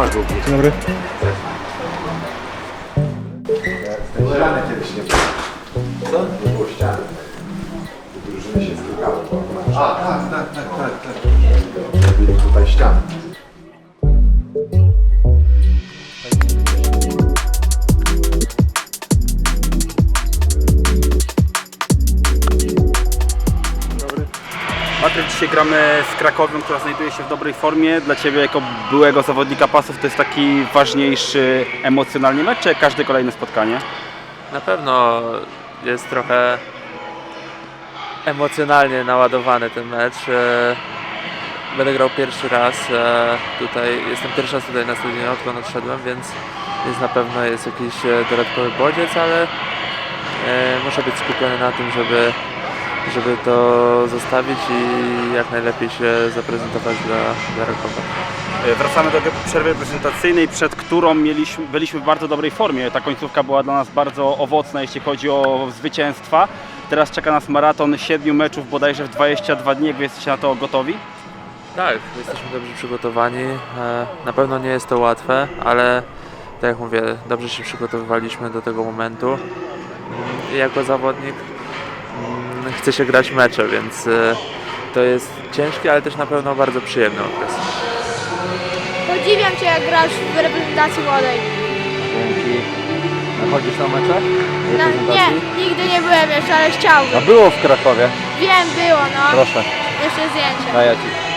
Siema Gugu. Dzień dobry. Ściany kiedyś nie było. Co? Nie było ściany. Drużyny się skakało. A, tak, tak, tak, tak, tak. Tutaj ścianę. Gramy z Krakowią, która znajduje się w dobrej formie. Dla Ciebie jako byłego zawodnika pasów to jest taki ważniejszy emocjonalnie mecz, czy każde kolejne spotkanie? Na pewno jest trochę emocjonalnie naładowany ten mecz. E, Będę grał pierwszy raz e, tutaj, jestem pierwszy raz tutaj na stadionie, odkąd odszedłem, więc, więc na pewno jest jakiś e, dodatkowy bodziec, ale muszę być skupiony na tym, żeby, żeby to zostawić i jak najlepiej się zaprezentować dla, dla Rakowa. E, Wracamy do przerwy prezentacyjnej, przed którą mieliśmy, byliśmy w bardzo dobrej formie. Ta końcówka była dla nas bardzo owocna, jeśli chodzi o zwycięstwa. Teraz czeka nas maraton 7 meczów bodajże w 22 dni. Jak wy jesteście na to gotowi? Tak, jesteśmy dobrze przygotowani. E, Na pewno nie jest to łatwe, ale tak jak mówię, dobrze się przygotowywaliśmy do tego momentu. I jako zawodnik chce się grać mecze, więc e, to jest ciężki, ale też na pewno bardzo przyjemny okres. Podziwiam Cię, jak grasz w reprezentacji młodej. Dzięki. Chodzisz na mecze? No, nie, nigdy nie byłem jeszcze, ale chciałbym. A było w Krakowie. Wiem, było, no. Proszę, Jeszcze zdjęcie. daję ci.